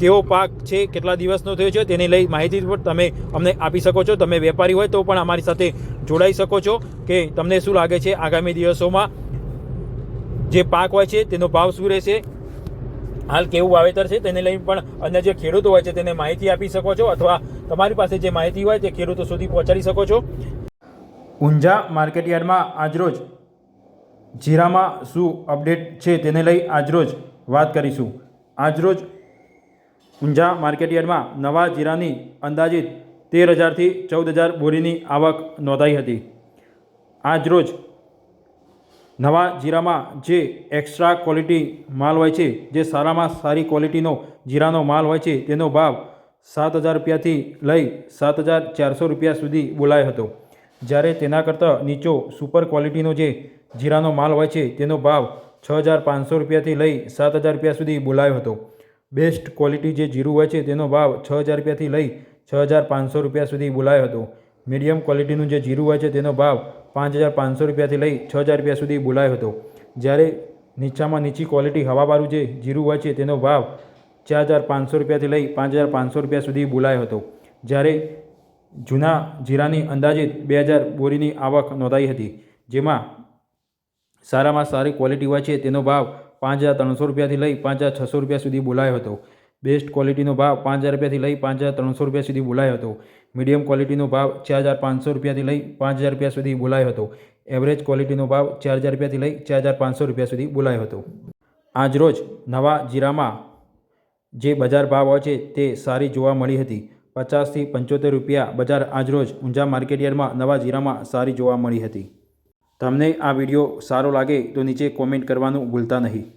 કેવો પાક છે, કેટલા દિવસનો થયો છે, તેને લઈ માહિતી પણ તમે અમને આપી શકો છો. તમે વેપારી હોય તો પણ અમારી સાથે જોડાઈ શકો છો કે તમને શું લાગે છે આગામી દિવસોમાં. જે પાક હોય છે, તેનો ભાવ શું રહેશે? હાલ કેવું વાવેતર છે, તેને લઈને પણ અન્ય જે ખેડૂતો હોય છે, તેને માહિતી આપી શકો છો અથવા તમારી પાસે જે માહિતી હોય તે ખેડૂતો સુધી પહોંચાડી શકો છો. ઊંઝા માર્કેટયાર્ડમાં આજરોજ જીરામાં શું અપડેટ છે, તેને લઈ આજરોજ વાત કરીશું. આજરોજ ઊંઝા માર્કેટયાર્ડમાં નવા જીરાની અંદાજિત તેર હજારથી ચૌદ હજાર બોરીની આવક નોંધાઈ હતી. આજરોજ નવા જીરામાં જે એક્સ્ટ્રા ક્વોલિટી માલ હોય છે, જે સારામાં સારી ક્વોલિટીનો જીરાનો માલ હોય છે, તેનો ભાવ સાત હજાર રૂપિયાથી લઈ સાત હજાર ચારસો રૂપિયા સુધી બોલાયો હતો. જ્યારે તેના કરતાં નીચો સુપર ક્વોલિટીનો જે જીરાનો માલ હોય છે, તેનો ભાવ છ હજાર પાંચસો રૂપિયાથી લઈ સાત હજાર રૂપિયા સુધી બોલાયો હતો. બેસ્ટ ક્વોલિટી જે જીરું હોય છે તેનો ભાવ છ હજાર રૂપિયાથી લઈ છ હજાર પાંચસો રૂપિયા સુધી બોલાયો હતો. મીડિયમ ક્વોલિટીનું જે જીરું હોય છે તેનો ભાવ પાંચ હજાર પાંચસો રૂપિયાથી લઈ છ હજાર રૂપિયા સુધી બોલાયો હતો. જ્યારે નીચામાં નીચી ક્વોલિટી હવાવાળું જે જીરું હોય છે તેનો ભાવ ચાર હજાર પાંચસો રૂપિયાથી લઈ પાંચ હજાર પાંચસો રૂપિયા સુધી બોલાયો હતો. જ્યારે જૂના જીરાની અંદાજિત બે હજાર બોરીની આવક નોંધાઈ હતી, જેમાં સારામાં સારી ક્વોલિટી હોય છે તેનો ભાવ પાંચ હજાર ત્રણસો રૂપિયાથી લઈ પાંચ હજાર છસો રૂપિયા સુધી બોલાયો હતો. બેસ્ટ ક્વોલિટીનો ભાવ પાંચ હજાર રૂપિયાથી લઈ પાંચ હજાર ત્રણસો રૂપિયા સુધી બોલાયો હતો. મીડિયમ ક્વોલિટીનો ભાવ ચાર હજાર પાંચસો રૂપિયાથી લઈ પાંચ હજાર રૂપિયા સુધી બોલાયો હતો. એવરેજ ક્વોલિટીનો ભાવ ચાર હજાર રૂપિયાથી લઈ ચાર હજાર પાંચસો રૂપિયા સુધી બોલાયો હતો. આજરોજ નવા જીરામાં જે બજાર ભાવ હોય છે તે સારી જોવા મળી હતી. પચાસથી પંચોતેર રૂપિયા બજાર આજરોજ ઊંઝા માર્કેટયાર્ડમાં નવા જીરામાં સારી જોવા મળી હતી. તમને આ વીડિયો સારો લાગે તો નીચે કોમેન્ટ કરવાનું ભૂલતા નહીં.